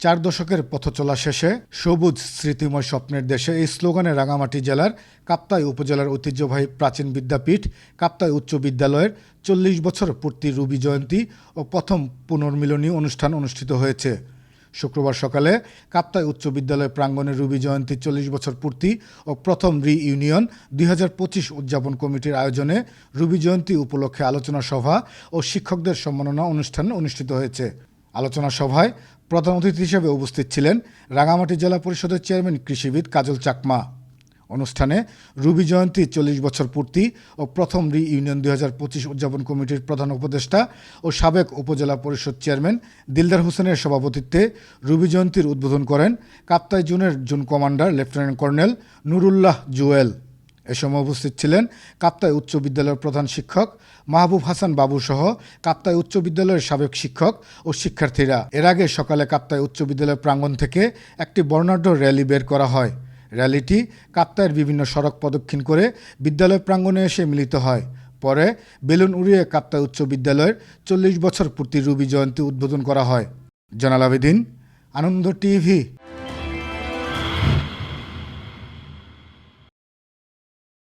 চার দশকের পথচলা শেষে সবুজ স্মৃতিময় স্বপ্নের দেশে এই স্লোগানে রাঙামাটি জেলার কাপ্তাই উপজেলার ঐতিহ্যবাহী প্রাচীন বিদ্যাপীঠ, কাপ্তাই উচ্চ বিদ্যালয়ের চল্লিশ বছর পূর্তি রুবি জয়ন্তী ও প্রথম পুনর্মিলনী অনুষ্ঠান অনুষ্ঠিত হয়েছে। শুক্রবার সকালে কাপ্তাই উচ্চ বিদ্যালয় প্রাঙ্গণে রুবি জয়ন্তী চল্লিশ বছর পূর্তি ও প্রথম রি ইউনিয়ন দুই হাজার পঁচিশ উদযাপন কমিটির আয়োজনে রুবি জয়ন্তী উপলক্ষে আলোচনা সভা ও শিক্ষকদের সম্মাননা অনুষ্ঠান অনুষ্ঠিত হয়েছে। আলোচনা সভায় প্রধান অতিথি হিসেবে উপস্থিত ছিলেন রাঙামাটি জেলা পরিষদের চেয়ারম্যান কৃষিবিদ কাজল চাকমা। অনুষ্ঠানে রুবি জয়ন্তী চল্লিশ বছর পূর্তি ও প্রথম রি ইউনিয়ন দুই হাজার পঁচিশ উদযাপন কমিটির প্রধান উপদেষ্টা ও সাবেক উপজেলা পরিষদ চেয়ারম্যান দিলদার হোসেনের সভাপতিত্বে রুবি জয়ন্তীর উদ্বোধন করেন কাপ্তাই জুনের zone commander lieutenant colonel Nurullah Jewel. এ সময় উপস্থিত ছিলেন কাপ্তাই উচ্চ বিদ্যালয়ের প্রধান শিক্ষক মাহবুব হাসান বাবু সহ কাপ্তাই উচ্চ বিদ্যালয়ের সাবেক শিক্ষক ও শিক্ষার্থীরা। এর আগে সকালে কাপ্তাই উচ্চ বিদ্যালয়ের প্রাঙ্গণ থেকে একটি বর্ণাঢ্য র্যালি বের করা হয়। র্যালিটি কাপ্তাইয়ের বিভিন্ন সড়ক প্রদক্ষিণ করে বিদ্যালয় প্রাঙ্গণে এসে মিলিত হয়। পরে বেলুন উড়িয়ে কাপ্তাই উচ্চ বিদ্যালয়ের চল্লিশ বছর পূর্তি রুবি জয়ন্তী উদ্বোধন করা হয়। জনাল আবেদিন, আনন্দ টিভি।